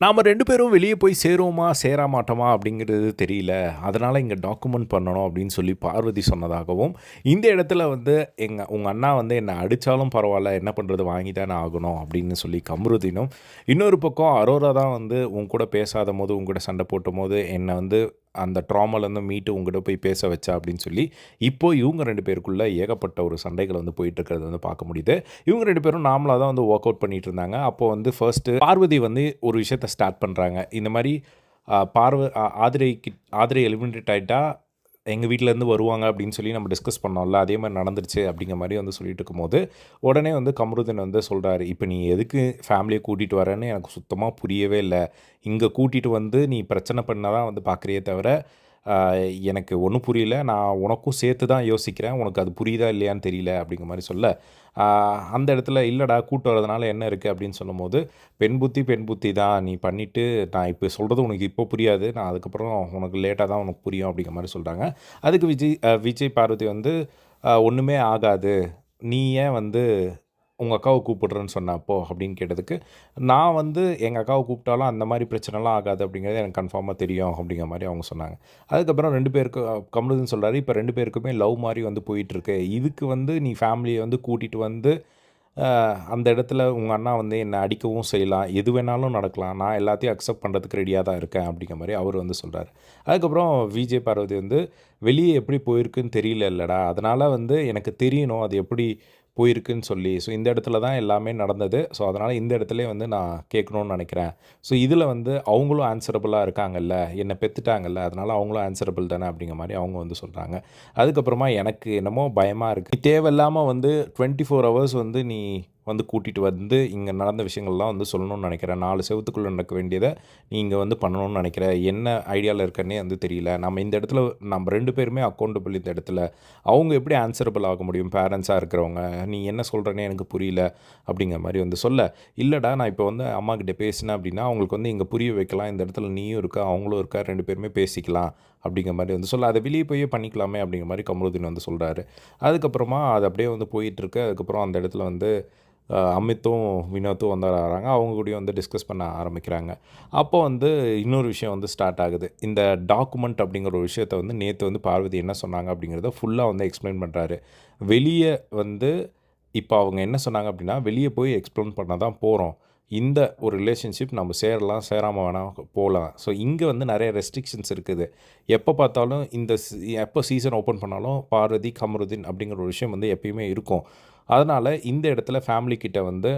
நாம் ரெண்டு பேரும் வெளியே போய் சேருவோமா சேர மாட்டோமா அப்படிங்கிறது தெரியல. அதனால் இங்கே டாக்குமெண்ட் பண்ணணும் அப்படின்னு சொல்லி பார்வதி சொன்னதாகவும் இந்த இடத்துல வந்து எங்கள் உங்கள் அண்ணா வந்து என்னை அடித்தாலும் பரவாயில்ல என்ன பண்ணுறது வாங்கி தானே ஆகணும் அப்படின்னு சொல்லி கமருதினும் இன்னொரு பக்கம் அரோரா தான் வந்து உன் கூட பேசாத போது உன் கூட சண்டை போட்டும் போது என்னை வந்து அந்த ட்ராமாலேருந்து மீட்டு உங்கள்கிட்ட போய் பேச வச்சா அப்படின்னு சொல்லி இப்போ இவங்க ரெண்டு பேருக்குள்ளே ஏகப்பட்ட ஒரு சண்டைகள் வந்து போயிட்டுருக்கிறது வந்து பார்க்க முடியுது. இவங்க ரெண்டு பேரும் நாமளாக தான் வந்து ஒர்க் அவுட் பண்ணிட்டு இருந்தாங்க. அப்போ வந்து ஃபர்ஸ்ட்டு பார்வதி வந்து ஒரு விஷயத்தை ஸ்டார்ட் பண்ணுறாங்க இந்த மாதிரி பார்வ ஆதிரை கிட் ஆதிரை எலிமினேட் ஆகிட்டா எங்கள் வீட்டிலேருந்து வருவாங்க அப்படின்னு சொல்லி நம்ம டிஸ்கஸ் பண்ணோம்ல அதே மாதிரி நடந்துருச்சு அப்படிங்கிற மாதிரி வந்து சொல்லிட்டு இருக்கும்போது உடனே வந்து கமருதன் வந்து சொல்கிறாரு இப்போ நீ எதுக்கு ஃபேமிலியை கூட்டிகிட்டு வரேன்னு எனக்கு சுத்தமாக புரியவே இல்லை. இங்கே கூட்டிகிட்டு வந்து நீ பிரச்சனை பண்ண தான் வந்து பார்க்குறியே தவிர எனக்கு ஒன்றும் புரியல. நான் உனக்கும் சேர்த்து தான் யோசிக்கிறேன். உனக்கு அது புரியுதா இல்லையான்னு தெரியல அப்படிங்கிற மாதிரி சொல்ல. அந்த இடத்துல இல்லைடா கூட்டம் வரதுனால என்ன இருக்குது அப்படின்னு சொல்லும்போது பெண் புத்தி பெண் புத்தி தான். நீ பண்ணிவிட்டு நான் இப்போ சொல்கிறது உனக்கு இப்போ புரியாது. நான் அதுக்கப்புறம் உனக்கு லேட்டாக தான் உனக்கு புரியும். அப்படிங்கிற மாதிரி சொல்கிறாங்க அதுக்கு விஜய் விஜய் பார்வதி வந்து ஒன்றுமே ஆகாது. நீ ஏன் வந்து உங்கள் அக்காவை கூப்பிடுறேன்னு சொன்னப்போ அப்படின்னு கேட்டதுக்கு நான் வந்து எங்கள் அக்காவை கூப்பிட்டாலும் அந்த மாதிரி பிரச்சனைலாம் ஆகாது அப்படிங்கிறது எனக்கு கன்ஃபார்மாக தெரியும் அப்படிங்கிற மாதிரி அவங்க சொன்னாங்க. அதுக்கப்புறம் ரெண்டு பேருக்கு கமலுதுன்னு சொல்கிறாரு இப்போ ரெண்டு பேருக்குமே லவ் மாதிரி வந்து போயிட்டுருக்கு. இதுக்கு வந்து நீ ஃபேமிலியை வந்து கூட்டிகிட்டு வந்து அந்த இடத்துல உங்கள் அண்ணா வந்து என்னை அடிக்கவும் செய்யலாம். எது வேணாலும் நடக்கலாம். நான் எல்லாத்தையும் அக்செப்ட் பண்ணுறதுக்கு ரெடியாக தான் இருக்கேன் அப்படிங்கிற மாதிரி அவர் வந்து சொல்கிறார் அதுக்கப்புறம் விஜய் பார்வதி வந்து வெளியே எப்படி போயிருக்குன்னு தெரியல இல்லைடா. அதனால் வந்து எனக்கு தெரியணும். அது எப்படி போயிருக்குன்னு சொல்லி ஸோ இந்த இடத்துல தான் எல்லாமே நடந்தது. ஸோ அதனால் இந்த இடத்துல வந்து நான் கேட்கணும்னு நினைக்கிறேன். ஸோ இதில் வந்து அவங்களும் ஆன்சரபிளாக இருக்காங்கல்ல என்னை பெற்றுட்டாங்கல்ல அதனால் அவங்களும் ஆன்சரபிள் தானே அப்படிங்கிற மாதிரி அவங்க வந்து சொல்கிறாங்க அதுக்கப்புறமா எனக்கு என்னமோ பயமாக இருக்குது தேவையில்லாமல் வந்து டுவெண்ட்டி ஃபோர் ஹவர்ஸ் வந்து நீ வந்து கூட்டிகிட்டு வந்து இங்கே நடந்த விஷயங்கள்லாம் வந்து சொல்லணும்னு நினைக்கிறேன். நாலு செவத்துக்குள்ளே நடக்க வேண்டியதை நீங்கள் வந்து பண்ணணும்னு நினைக்கிறேன். என்ன ஐடியாவில் இருக்கன்னே வந்து தெரியல. நம்ம இந்த இடத்துல நம்ம ரெண்டு பேருமே அக்கௌண்டபிள் இந்த இடத்துல. அவங்க எப்படி ஆன்சரபிள் ஆக முடியும்? பேரண்ட்ஸாக இருக்கிறவங்க நீ என்ன சொல்கிறனே எனக்கு புரியல அப்படிங்கிற மாதிரி வந்து சொல்ல. இல்லைடா நான் இப்போ வந்து அம்மாக்கிட்ட பேசினேன் அப்படின்னா அவங்களுக்கு வந்து இங்கே புரிய வைக்கலாம். இந்த இடத்துல நீயும் இருக்கா அவங்களும் இருக்கா ரெண்டு பேருமே பேசிக்கலாம் அப்படிங்கிற மாதிரி வந்து சொல்ல. அதை வெளியே போய் பண்ணிக்கலாமே அப்படிங்கிற மாதிரி கமருதீன் வந்து சொல்கிறாரு அதுக்கப்புறமா அது அப்படியே வந்து போயிட்டுருக்கு அதுக்கப்புறம் அந்த இடத்துல வந்து அமித்தும் வினோத்தும் வந்து வராங்க. அவங்க கூடயும் வந்து டிஸ்கஸ் பண்ண ஆரம்பிக்கிறாங்க. அப்போ வந்து இன்னொரு விஷயம் வந்து ஸ்டார்ட் ஆகுது. இந்த டாக்குமெண்ட் அப்படிங்கிற ஒரு விஷயத்தை வந்து நேற்று வந்து பார்வதி என்ன சொன்னாங்க அப்படிங்கிறத ஃபுல்லாக வந்து எக்ஸ்பிளைன் பண்ணுறாரு வெளியே வந்து இப்போ அவங்க என்ன சொன்னாங்க அப்படின்னா வெளியே போய் எக்ஸ்பிளைன் பண்ண தான் போகிறோம் இந்த ஒரு ரிலேஷன்ஷிப் நம்ம சேரலாம் சேராமல் வேணாம் போகலாம் ஸோ இங்கே வந்து நிறைய ரெஸ்ட்ரிக்ஷன்ஸ் இருக்குது. எப்போ பார்த்தாலும் இந்த எப்போ சீசன் ஓப்பன் பண்ணாலும் பார்வதி கமருதீன் அப்படிங்கிற ஒரு விஷயம் வந்து எப்பயுமே இருக்கும். அதனால் இந்த இடத்துல ஃபேமிலிக்கிட்ட வந்து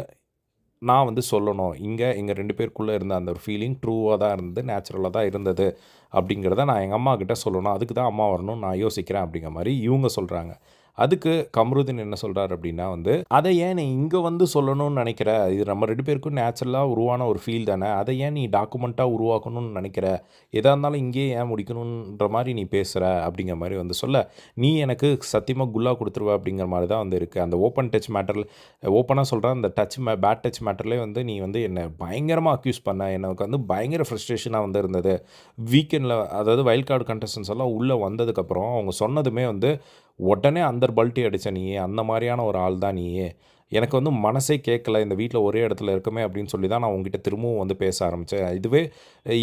நான் வந்து சொல்லணும். இங்கே எங்கள் ரெண்டு பேருக்குள்ளே இருந்த அந்த ஒரு ஃபீலிங் ட்ரூவாக தான் இருந்தது நேச்சுரலாக தான் இருந்தது அப்படிங்கிறத நான் எங்கள் அம்மாக்கிட்ட சொல்லணும். அதுக்கு தான் அம்மா வரணும் நான் யோசிக்கிறேன் அப்படிங்கிற மாதிரி இவங்க சொல்கிறாங்க அதுக்கு கமருதீன் என்ன சொல்கிறார் அப்படின்னா வந்து அதை ஏன் நீ இங்கே வந்து சொல்லணும்னு நினைக்கிற? இது நம்ம ரெண்டு பேருக்கும் நேச்சுரலாக உருவான ஒரு ஃபீல் தானே. அதை ஏன் நீ டாக்குமெண்ட்டாக உருவாக்கணும்னு நினைக்கிற? எதாக இருந்தாலும் இங்கேயே ஏன் முடிக்கணுன்ற மாதிரி நீ பேசுகிற அப்படிங்கிற மாதிரி வந்து சொல்ல நீ எனக்கு சத்தியமாக குல்லா கொடுத்துருவ அப்படிங்கிற மாதிரி தான் வந்து இருக்குது அந்த ஓப்பன் டச் மேட்டரில் ஓப்பனாக சொல்கிறேன் அந்த டச் மே பேட் டச் மேட்டர்லேயே வந்து நீ வந்து என்னை பயங்கரமாக அக்யூஸ் பண்ண. எனக்கு வந்து பயங்கர ஃப்ரஸ்ட்ரேஷனாக வந்து இருந்தது. வீக்கெண்டில் அதாவது வைல்ட் கார்டு கண்டஸ்டன்ஸ் எல்லாம் உள்ளே வந்ததுக்கப்புறம் அவங்க சொன்னதுமே வந்து உடனே அந்த பல்ட்டி அடித்த நீயே அந்த மாதிரியான ஒரு ஆள் தான் நீயே. எனக்கு வந்து மனசே கேட்கல இந்த வீட்டில் ஒரே இடத்துல இருக்கமே அப்படின்னு சொல்லி தான் நான் உங்ககிட்ட திரும்பவும் வந்து பேச ஆரம்பித்தேன் இதுவே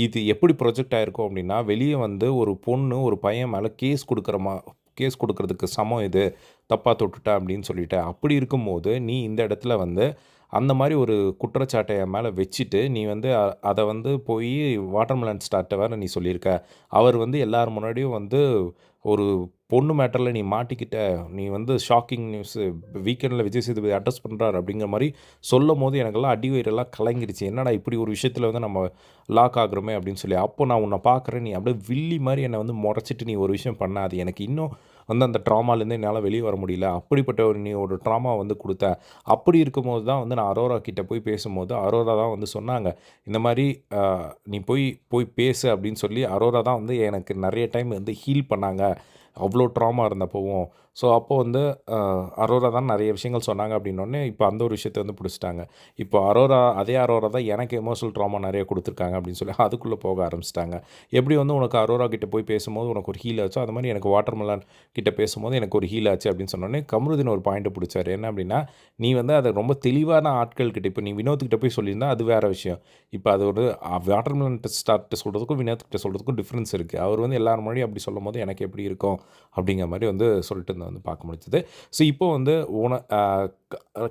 இது எப்படி ப்ரொஜெக்ட் ஆகிருக்கும் அப்படின்னா வெளியே வந்து ஒரு பொண்ணு ஒரு பையன் மேலே கேஸ் கொடுக்குற மா கேஸ் கொடுக்கறதுக்கு சமம் இது. தப்பாக தொட்டுட்ட அப்படின்னு சொல்லிட்டு. அப்படி இருக்கும்போது நீ இந்த இடத்துல வந்து அந்த மாதிரி ஒரு குற்றச்சாட்டை என் மேலே வச்சுட்டு நீ வந்து அதை வந்து போய் வாட்டர்மெலன் ஸ்டார்ட்டை வேறு நீ சொல்லியிருக்க. அவர் வந்து எல்லார் முன்னாடியும் வந்து ஒரு பொண்ணு மேட்டரில் நீ மாட்டிக்கிட்ட. நீ வந்து ஷாக்கிங் நியூஸு வீக்கெண்டில் விஜய் சேதுபதி அட்ரஸ் பண்ணுறாரு அப்படிங்கிற மாதிரி சொல்லும் போது எனக்கெல்லாம் அடி வயிறெல்லாம் கலங்கிருச்சு. என்னடா இப்படி ஒரு விஷயத்தில் வந்து நம்ம லாக் ஆகுறோமே அப்படின்னு சொல்லி அப்போ நான் உன்னை பார்க்குறேன் நீ அப்படியே வில்லி மாதிரி என்னை வந்து முறைச்சிட்டு நீ ஒரு விஷயம் பண்ணாது. எனக்கு இன்னும் வந்து அந்த ட்ராமாலேருந்து என்னால் வெளியே வர முடியல. அப்படிப்பட்ட ஒரு நீ ஒரு ட்ராமா வந்து கொடுத்த. அப்படி இருக்கும்போது தான் வந்து நான் அரோரா கிட்டே போய் பேசும்போது அரோரா தான் வந்து சொன்னாங்க. இந்த மாதிரி நீ போய் போய் பேசு அப்படின்னு சொல்லி அரோரா தான் வந்து எனக்கு நிறைய டைம் வந்து ஹீல் பண்ணாங்க. அவ்வளோ ட்ராமா இருந்தப்போவும். ஸோ அப்போது வந்து அரோரா தான் நிறைய விஷயங்கள் சொன்னாங்க அப்படின்னோடனே இப்போ அந்த ஒரு விஷயத்தை வந்து பிடிச்சிட்டாங்க. இப்போ அரோரா அதே அரோரா தான் எனக்கு எமோஷனல் ட்ராமா நிறைய கொடுத்துருக்காங்க அப்படின்னு சொல்லி அதுக்குள்ளே போக ஆரம்பிச்சிட்டாங்க. எப்படி வந்து உனக்கு அரோரா கிட்டே போய் பேசும்போது உனக்கு ஒரு ஹீல் ஆச்சோ அது மாதிரி எனக்கு வாட்டர்மெலன் கிட்டே பேசும்போது எனக்கு ஒரு ஹீல் ஆச்சு அப்படின்னு சொன்னோடனே கமருதின் ஒரு பாயிண்ட்டை பிடிச்சார். என்ன அப்படின்னா நீ வந்து அதை ரொம்ப தெளிவான ஆட்கள் கிட்ட இப்போ நீ வினோத்கிட்ட போய் சொல்லியிருந்தா அது வேறு விஷயம். இப்போ அது ஒரு வாட்டர்மெலன் ஸ்டார்ட் சொல்கிறதுக்கும் வினோத்கிட்ட சொல்கிறதுக்கும் டிஃப்ரென்ஸ் இருக்குது அவர் வந்து எல்லார் முன்னாடியும் அப்படி சொல்லும் போது எனக்கு எப்படி இருக்கும் அப்படிங்கிற மாதிரி வந்து சொல்லிட்டு இருந்தார். வந்து பார்க்க முடிஞ்சது. ஸோ இப்போ வந்து ஓன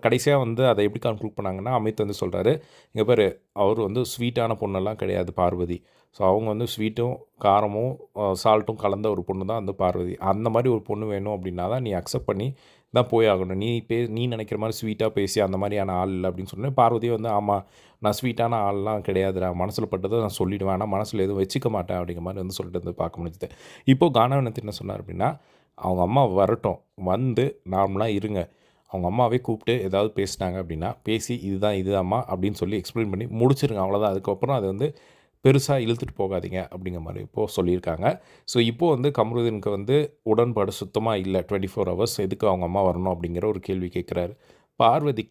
கடைசியாக வந்து அதை எப்படி கன்க்ளூட் பண்ணாங்கன்னா அமித் வந்து சொல்கிறாரு இங்கே பேர் அவர் வந்து ஸ்வீட்டான பொண்ணெல்லாம் கிடையாது பார்வதி. ஸோ அவங்க வந்து ஸ்வீட்டும் காரமும் சால்ட்டும் கலந்த ஒரு பொண்ணு தான் வந்து பார்வதி. அந்த மாதிரி ஒரு பொண்ணு வேணும் அப்படின்னா தான் நீ அக்செப்ட் பண்ணி தான் போய் ஆகணும். நீ பே நீ நினைக்கிற மாதிரி ஸ்வீட்டாக பேசி அந்த மாதிரியான ஆள் இல்லை அப்படின்னு சொன்னேன் பார்வதி வந்து ஆமாம் நான் ஸ்வீட்டான ஆள்லாம் கிடையாதுடா. மனசில் பட்டதை நான் சொல்லிவிடுவேன் ஆனால் மனசில் எதுவும் வச்சுக்க மாட்டேன் அப்படிங்கிற மாதிரி வந்து சொல்லிட்டு வந்து பார்க்க முடிஞ்சது. இப்போ கானவனத்து என்ன சொன்னார் அப்படின்னா அவங்க அம்மா வரட்டும். வந்து நார்மலாக இருங்க. அவங்க அம்மாவே கூப்பிட்டு ஏதாவது பேசினாங்க அப்படின்னா பேசி இதுதான் இதுதாம்மா அப்படின்னு சொல்லி எக்ஸ்பிளைன் பண்ணி முடிச்சிருங்க. அவ்வளோதான் அதுக்கப்புறம் அதை வந்து பெருசாக இழுத்துட்டு போகாதீங்க அப்படிங்கிற மாதிரி இப்போது சொல்லியிருக்காங்க. ஸோ இப்போது வந்து கமருதீனுக்கு வந்து உடன்பாடு சுத்தமாக இல்லை. டுவெண்ட்டி ஃபோர் ஹவர்ஸ் எதுக்கு அவங்க அம்மா வரணும் அப்படிங்கிற ஒரு கேள்வி கேட்குறாரு. பார்வதி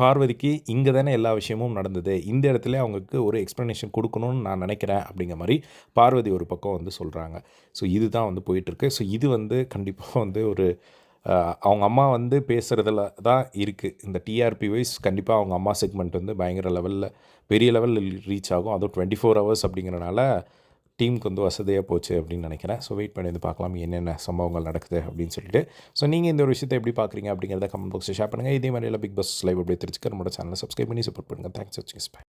பார்வதிக்கு இங்கே தானே எல்லா விஷயமும் நடந்தது. இந்த இடத்துல அவங்களுக்கு ஒரு எக்ஸ்ப்ளனேஷன் கொடுக்கணும்னு நான் நினைக்கிறேன் அப்படிங்கிற மாதிரி பார்வதி ஒரு பக்கம் வந்து சொல்கிறாங்க ஸோ இதுதான் வந்து போயிட்டுருக்கு. ஸோ இது வந்து கண்டிப்பாக வந்து ஒரு அவங்க அம்மா வந்து பேசுகிறதுல தான் இருக்குது இந்த டிஆர்பி வைஸ் கண்டிப்பாக அவங்க அம்மா செக்மெண்ட் வந்து பயங்கர லெவலில் பெரிய லெவலில் ரீச் ஆகும். அதுவும் டுவெண்ட்டி ஃபோர் ஹவர்ஸ் அப்படிங்கிறனால டீமுக்கு வந்து வசதியாக போச்சு அப்படின்னு நினைக்கிறேன். ஸோ வெயிட் பண்ணி வந்து பார்க்கலாம் என்னென்ன சம்பவங்கள் நடக்குது அப்படின்னு சொல்லிட்டு. ஸோ நீங்கள் இந்த ஒரு விஷயத்தை எப்படி பார்க்குறீங்க அப்படிங்கிறத கமெண்ட் பாக்ஸில் ஷேர் பண்ணுங்கள் இதே மாதிரி எல்லாம் பிக் பாஸ் லைவ் அப்படியே தெரிஞ்சுக்க நம்மளோட சேனலை சப்ஸ்கிரைப் பண்ணி சப்போர்ட் பண்ணுங்கள் தேங்க்ஸ் வச்சுங்க